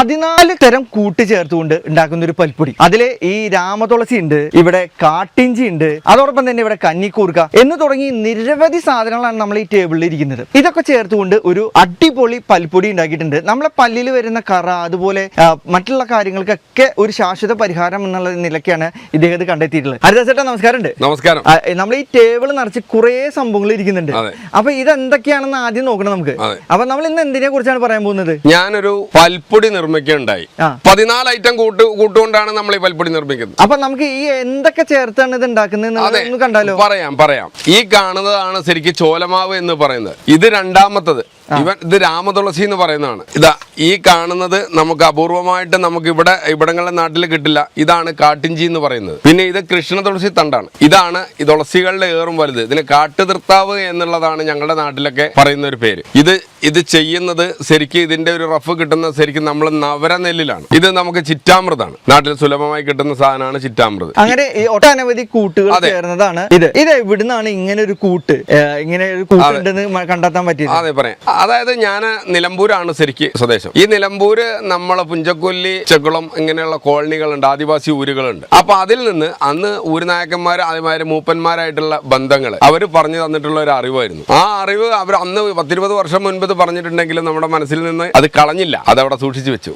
പതിനാല് തരം കൂട്ടി ചേർത്തുകൊണ്ട് ഉണ്ടാക്കുന്ന ഒരു പൽപ്പൊടി. അതിൽ ഈ രാമതുളസി ഉണ്ട് ഇവിടെ കാട്ടിഞ്ചി ഉണ്ട് അതോടൊപ്പം തന്നെ ഇവിടെ കഞ്ഞിക്കൂർക്ക എന്ന് തുടങ്ങി നിരവധി സാധനങ്ങളാണ് നമ്മൾ ഈ ടേബിളിൽ ഇരിക്കുന്നത്. ഇതൊക്കെ ചേർത്തുകൊണ്ട് ഒരു അടിപൊളി പൽപ്പൊടി ഉണ്ടാക്കിയിട്ടുണ്ട്. നമ്മളെ പല്ലിൽ വരുന്ന കറ അതുപോലെ മറ്റുള്ള കാര്യങ്ങൾക്കൊക്കെ ഒരു ശാശ്വത പരിഹാരം എന്നുള്ള നിലയ്ക്കാണ് ഇദ്ദേഹത്തെ കണ്ടെത്തിയിട്ടുള്ളത്. ഹരിദാസേട്ടാ നമസ്കാരമുണ്ട്. നമസ്കാരം. നമ്മൾ ഈ ടേബിൾ നിറച്ച് കുറേ സംഭവങ്ങൾ ഇരിക്കുന്നുണ്ട്. അപ്പൊ ഇതെന്തൊക്കെയാണെന്ന് ആദ്യം നോക്കണം നമുക്ക്. അപ്പൊ നമ്മൾ ഇന്ന് എന്തിനെ കുറിച്ചാണ് പറയാൻ പോകുന്നത്? ഞാനൊരു പൽപ്പൊടി നിർമ്മിക്കുകയുണ്ടായി ഉണ്ടായി. പതിനാല് ഐറ്റം കൂട്ട് കൂട്ടുകൊണ്ടാണ് നമ്മൾ ഈ പൽപ്പൊടി നിർമ്മിക്കുന്നത്. അപ്പൊ നമുക്ക് ഈ എന്തൊക്കെ ചേർത്താണ് ഇത് ഉണ്ടാക്കുന്നത് കണ്ടാലോ? പറയാം പറയാം. ഈ കാണുന്നതാണ് ശരിക്കും ചോലമാവ് എന്ന് പറയുന്നത്. ഇത് രണ്ടാമത്തത്. ഇവൻ ഇത് രാമതുളസി എന്ന് പറയുന്നതാണ്. ഇതാ ഈ കാണുന്നത് നമുക്ക് അപൂർവമായിട്ട് നമുക്ക് ഇവിടെ ഇവിടങ്ങളിലെ നാട്ടിൽ കിട്ടില്ല. ഇതാണ് കാട്ടിഞ്ചി എന്ന് പറയുന്നത്. പിന്നെ ഇത് കൃഷ്ണ തുളസി തണ്ടാണ്. ഇതാണ് ഈ തുളസികളുടെ ഏറും വലുത്. ഇതിന് കാട്ടുതിർത്താവ് എന്നുള്ളതാണ് ഞങ്ങളുടെ നാട്ടിലൊക്കെ പറയുന്ന ഒരു പേര്. ഇത് ഇത് ചെയ്യുന്നത് ശരിക്കും ഇതിന്റെ ഒരു റഫ് കിട്ടുന്ന ശരിക്കും നമ്മൾ നവരനെല്ലിലാണ് ഇത് നമുക്ക് ചിറ്റാമൃതാണ്. നാട്ടിൽ സുലഭമായി കിട്ടുന്ന സാധനമാണ് ചിറ്റാമൃത്. അങ്ങനെ ഒട്ടനവധി കൂട്ടുകൾ ചേർന്നതാണ്. ഇത്. ഇത് എവിടുന്നാണ് ഇങ്ങനെ ഒരു കൂട്ട് ഇങ്ങനെ ഒരു കൂട്ട് ഉണ്ടെന്ന് മ- കണ്ടെത്താൻ പറ്റിയത്? അതെ പറയാം. അതായത് ഞാൻ നിലമ്പൂരാണ് ശരിക്ക് സ്വദേശം. ഈ നിലമ്പൂര് നമ്മളെ പുഞ്ചക്കൊല്ലി ചെക്കുളം ഇങ്ങനെയുള്ള കോളനികളുണ്ട് ആദിവാസി ഊരുകളുണ്ട്. അപ്പൊ അതിൽ നിന്ന് അന്ന് ഊരുനായകന്മാർ അതേമാതിരി മൂപ്പന്മാരായിട്ടുള്ള ബന്ധങ്ങൾ അവർ പറഞ്ഞു തന്നിട്ടുള്ള ഒരു അറിവായിരുന്നു. ആ അറിവ് അവർ അന്ന് പത്തിരുപത് വർഷം മുൻപ് പറഞ്ഞിട്ടുണ്ടെങ്കിലും നമ്മുടെ മനസ്സിൽ നിന്ന് അത് കളഞ്ഞില്ല. അതവിടെ സൂക്ഷിച്ചു വെച്ചു.